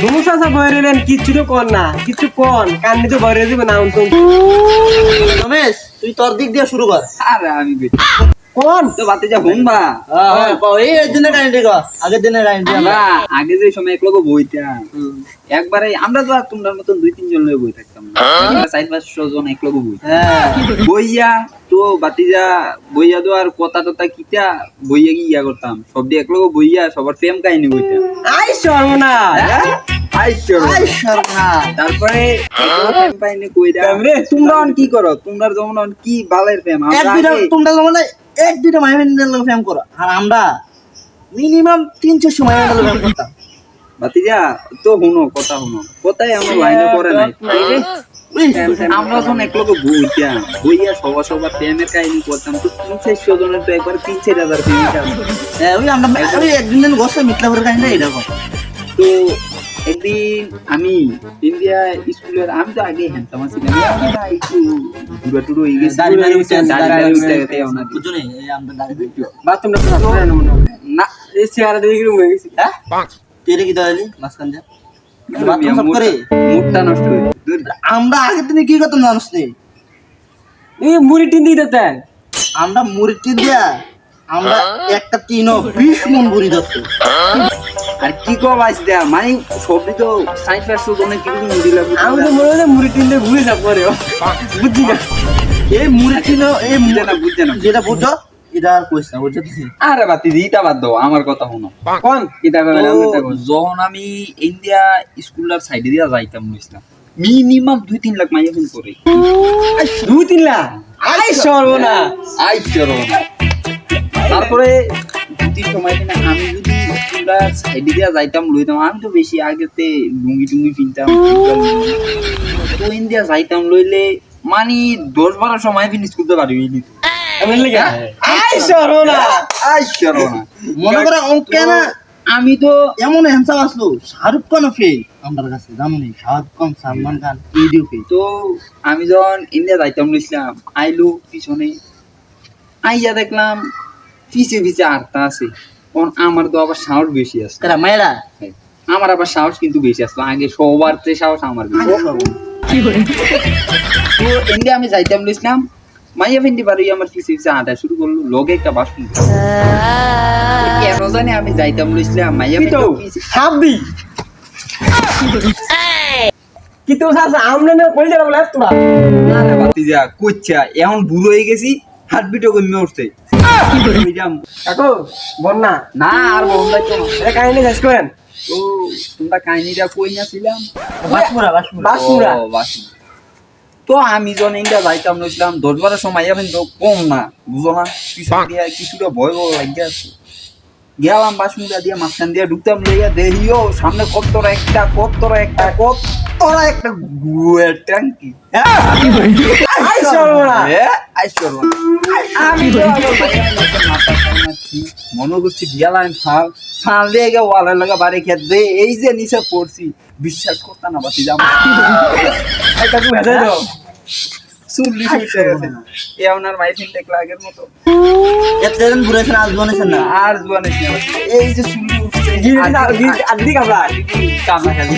ধুমুসাসা বইরে নেন কিচ্ছু তো কর না কিচ্ছু কন কান্নি তো বইরে দিব না তুই তোর দিক দিয়ে শুরু কর। আরে আমি কোন? তো বাতে যা হ্যাঁ, এই দিনে আগের দিনে আমরা। আগে যে সময় একলগে বইতাম একবারে আমরা তো আর তোমরা মতন দুই তিনজন লয়ে বই থাকতাম না। আমরা চার পাঁচশো জন একলগে বই হ্যাঁ। বইয়া তো বাতিজা বইয়া তো আর কথা কিতা বইয়া কি ইয়া করতাম? সব দিয়ে একলগে বইয়া সবার প্রেম কাহিনী বইতাম। আই শর্মনা সর্বনাশ। তারপরে প্রেম কাহিনী কইরা রে, তোমরা কি করো? তোমরা যেমন কি বালের প্রেম? আমরা তোমরা যেমন এক দুইটা মাইমেন্ডের লোক ফ্যাম করো। আর আমরা মিনিমাম তিন চারশো মাইমেন্ডের লোক ফ্যাম করতাম। বাতিজা তো শুনো কথা শুনো। কোথায় আমার লাইনে করে নাই। আমরা যখন এক লোক বইতাম বইয়া সবার সবার প্রেমের কাহিনী করতাম তো তিন চারশো জনের তো একবার তিন চার হাজার প্রেমিক। হ্যাঁ, ওই আমরা একদিন দিন গোসা মিথলাপুরের কাহিনী এরকম তো একদিন আমি ইন্ডিয়া স্কুলের আমি তো আগে হ্যান্ডসাম ছিলাম একটু ঘুরা টুরো হয়ে গেছি। মাড়ি করে না না এই দেখে হয়ে গেছি। হ্যাঁ? তুই এটা কি দাঁড়ালি মাঝখান হয়ে আমরা আগের দিনে কি করতাম জানিস নি? এই মুড়ি টিন দিয়ে দিতেন আমরা মুড়িটি দিয়া আমরা একটা তিনও বিশ মন বুড়ি ধরতো আর কি কো দেয়া মানে সবই তো সাইড ফার শুধু অনেক কিছু মুড়ি লাগবে। আমি তো মনে হয় মুড়ি ঘুরে যাব করে বুঝছি না? এই মুড়ি এই বুঝছে না বুঝছে না। যেটা বুঝছ? এটা আর কইস না বুঝছ আরে বাতি দিটা বাদ দাও আমার কথা শুনো। কোন? কিতা কবে যখন আমি ইন্ডিয়া স্কুলার সাইডে দিয়া যাইতাম বুঝলাম মিনিমাম দুই তিন লাখ মাইয়া ফোন করে। দুই তিন লাখ? আই আই তারপরে যদি সময় কিনা আমি যদি দিয়া যাইতাম লইতাম আমি তো বেশি আগেতে লুঙ্গি টুঙ্গি তো ইন্ডিয়া যাইতাম লইলে মানে দশ বারো সময় ফিন স্কুল তো বাড়ি হইলি আমি লাগে আই শর্মনা আই চলো না। মনে করে অঙ্কে না আমি তো এমন হ্যান্ডসাম আসলো শাহরুখ খান ফেল আমার কাছে জানো নি? শাহরুখ খান সালমান খান ভিডিও ফেল তো আমি যখন ইন্ডিয়া যাইতাম লইছিলাম আইলো পিছনে আইয়া দেখলাম পিছে পিছে আটটা আছে। আমার তো আবার সাহস বেশি আছে। তারা মায়েরা? আমার আবার সাহস কিন্তু বেশি আসতো আগে সবার চেয়ে সাহস আমার বেশি। তো ইন্ডিয়া আমি যাইতাম লইছিলাম মাইয়া ভেন্ডি বাড়ি আমার পিছে হাঁটা শুরু করল। লগে একটা বাস কেন জানি আমি যাইতাম মাইয়া কি তো ভেন্ডি পিছে হাবি কি তো সাসা না কই তোরা না রে বাতিজা কইছা এখন ভুল হয়ে গেছি হার্টবিটও কমে উঠছে। কাকু বন্যা। না আর বন্ধাই তো কাহিনী শেষ করেন। তো তোমরা কাহিনীটা কই না ছিলাম? বাসমুরা বাসমুরা বাসুরা ও, বাসুরা। তো আমি যখন ইন্ডিয়া যাইতাম লইছিলাম দশ বারের সময় কম না বুঝো না। কিছুটা ভয় ভয় লাগিয়ে আছে। গেলাম বাসমুরা দিয়ে মাঝখান দিয়ে ঢুকতাম লইয়া দেখিও সামনে কত্তরা একটা কত্তরা একটা কত্তরা একটা গুয়ের ট্যাঙ্কি। আই শর্মনা আমি মনে করছি গেলাম ফাল ফাল দিয়ে গে ওয়ালের লাগা বাড়ি খেত দে। এই যে নিচে পড়ছি। বিশ্বাস করতাম না বাতি যাব। আই কাকু হেদাই দাও। চুল্লি শুইতে গেছে এ দেখলে আগের মতো। এত দিন ঘুরেছেন আজ বনেছেন না আর এই যে চুল্লি উঠছে। গিয়ে খালি।